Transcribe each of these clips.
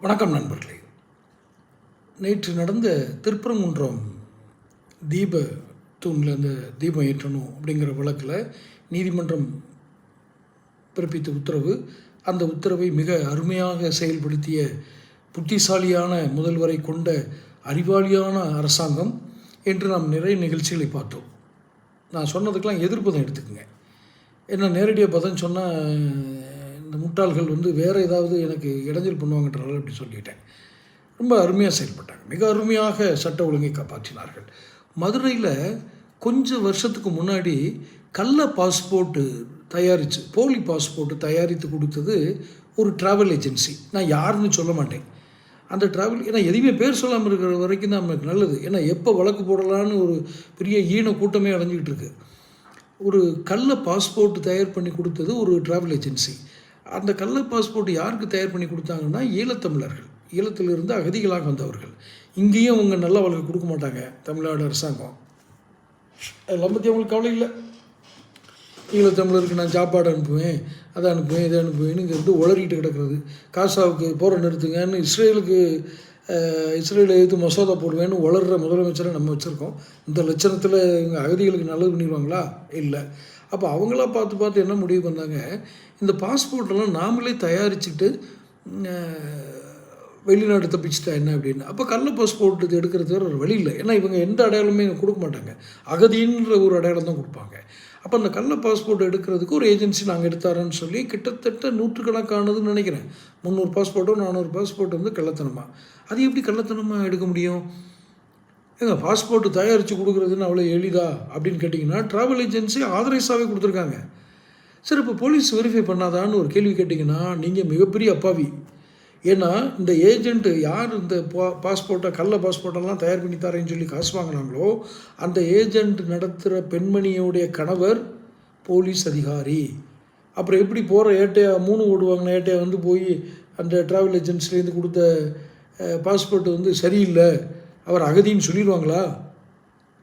வணக்கம் நண்பர்களே. நேற்று நடந்த திருப்பரங்குன்றம் தீப தூண்லேருந்து அந்த தீபம் ஏற்றணும் அப்படிங்கிற வழக்கில் நீதிமன்றம் பிறப்பித்த உத்தரவு. அந்த உத்தரவை மிக அருமையாக செயல்படுத்திய புத்திசாலியான முதல்வரை கொண்ட அறிவாளியான அரசாங்கம் என்று நாம் நிறைய நிகழ்ச்சிகளை பார்த்தோம். நான் சொன்னதுக்கெல்லாம் எதிர்ப்பு தான் எடுத்துக்கங்க. என்ன நேரடியாக பதில் சொன்னால் முட்டாள்கள் வந்து வேறு ஏதாவது எனக்கு இடைஞ்சல் பண்ணுவாங்கன்றால அப்படி சொல்லிட்டேன். ரொம்ப அருமையாக செயல்பட்டாங்க. மிக அருமையாக சட்ட ஒழுங்கை காப்பாற்றினார்கள். மதுரையில் கொஞ்சம் வருஷத்துக்கு முன்னாடி கள்ள பாஸ்போர்ட்டு தயாரித்து போலி பாஸ்போர்ட்டு தயாரித்து கொடுத்தது ஒரு ட்ராவல் ஏஜென்சி நான் யாருன்னு சொல்ல மாட்டேன். அந்த ட்ராவல் ஏன்னா எதுவுமே பேர் சொல்லாமல் இருக்கிற வரைக்கும் தான் நமக்கு நல்லது. ஏன்னா எப்போ வழக்கு போடலான்னு ஒரு பெரிய ஈன கூட்டமே அடைஞ்சிக்கிட்டு இருக்கு. ஒரு கள்ள பாஸ்போர்ட் தயார் பண்ணி கொடுத்தது ஒரு ட்ராவல் ஏஜென்சி அந்த கள்ள பாஸ்போர்ட் யாருக்கு தயார் பண்ணி கொடுத்தாங்கன்னா ஈழத்தமிழர்கள். ஈழத்திலிருந்து அகதிகளாக வந்தவர்கள். இங்கேயும் அவங்க நல்ல வழக்கு கொடுக்க மாட்டாங்க தமிழ்நாடு அரசாங்கம். அதெல்லாம் பற்றி அவங்களுக்கு கவலை இல்லை. ஈழத்தமிழருக்கு நான் சாப்பாடு அனுப்புவேன் அதை அனுப்புவேன் இதை அனுப்புவேன்னு இங்கே வந்து உளறிட்டு கிடக்கிறது. காசாவுக்கு போகிற நிறுத்துங்கன்னு இஸ்ரேலுக்கு இஸ்ரேல் எதிர்த்து மசோதா போடுவேன்னு வளர்கிற முதலமைச்சரை நம்ம வச்சுருக்கோம். இந்த லட்சணத்தில் இவங்க அகதிகளுக்கு நல்லது பண்ணிடுவாங்களா? இல்லை. அப்போ அவங்களா பார்த்து பார்த்து என்ன முடிவு பண்ணாங்க? இந்த பாஸ்போர்ட்டெல்லாம் நாமளே தயாரிச்சுட்டு வெளிநாடு தப்பிச்சிட்டா என்ன அப்படின்னு. அப்போ கள்ள பாஸ்போர்ட் இது எடுக்கிறது வேறு ஒரு வழி இல்லை. ஏன்னா இவங்க எந்த அடையாளமே கொடுக்க மாட்டாங்க. அகதின்ற ஒரு அடையாளம் தான் கொடுப்பாங்க. அப்போ அந்த கள்ள பாஸ்போர்ட் எடுக்கிறதுக்கு ஒரு ஏஜென்சி நாங்கள் எடுத்தாரோன்னு சொல்லி கிட்டத்தட்ட நூற்றுக்கணக்கானதுன்னு நினைக்கிறேன். முந்நூறு பாஸ்போர்ட்டோ நானூறு பாஸ்போர்ட் வந்து கள்ளத்தனமாக அது எப்படி கள்ளத்தனமாக எடுக்க முடியும்? ஏங்க பாஸ்போர்ட் தயாரித்து கொடுக்குறதுன்னு அவ்வளோ எளிதா? அப்படின்னு கேட்டிங்கன்னா ட்ராவல் ஏஜென்சி ஆதரைஸாகவே கொடுத்துருக்காங்க. சரி இப்போ போலீஸ் வெரிஃபை பண்ணாதான்னு ஒரு கேள்வி கேட்டிங்கன்னா நீங்கள் மிகப்பெரிய அப்பாவி. ஏன்னா இந்த ஏஜென்ட்டு யார் இந்த பா பாஸ்போர்ட்டை கள்ள பாஸ்போர்ட்டெல்லாம் தயார் பண்ணி தரேன்னு சொல்லி காசு வாங்கினாங்களோ அந்த ஏஜென்ட் நடத்துகிற பெண்மணியோடைய கணவர் போலீஸ் அதிகாரி. அப்புறம் எப்படி போகிற ஏட்டையா மூணு ஓடுவாங்க ஏட்டையா வந்து போய் அந்த ட்ராவல் ஏஜென்சிலேருந்து கொடுத்த பாஸ்போர்ட் வந்து சரியில்லை அவர் அகதின்னு சொல்லிடுவாங்களா?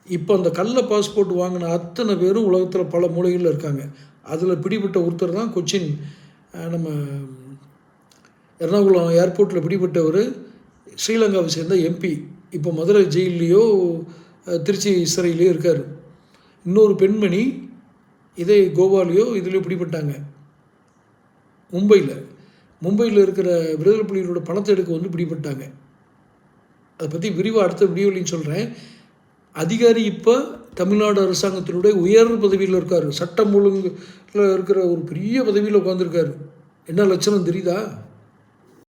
இப்போ அந்த கள்ள பாஸ்போர்ட் வாங்கின அத்தனை பேரும் உலகத்தில் பல மூலைகளில் இருக்காங்க. அதில் பிடிபட்ட ஒருத்தர் தான் கொச்சின் நம்ம எர்ணாகுளம் ஏர்போர்ட்டில் பிடிபட்டவர் ஸ்ரீலங்காவை சேர்ந்த எம்பி இப்போ மதுரை ஜெயிலையோ திருச்சி சிறையிலையோ இருக்கார். இன்னொரு பெண்மணி இதே கோவாலேயோ இதுலேயோ பிடிபட்டாங்க. மும்பையில் மும்பையில் இருக்கிற விடுதலை புலிகளோட பணத்தை எடுக்க வந்து பிடிபட்டாங்க. அதை பற்றி விரிவாக அடுத்த வீடியோலையும் சொல்கிறேன் அதிகாரி இப்போ தமிழ்நாடு அரசாங்கத்தினுடைய உயர் பதவியில் இருக்கார். சட்டம் ஒழுங்கில் இருக்கிற ஒரு பெரிய பதவியில் உட்காந்துருக்காரு என்ன லட்சணம் தெரியுதா?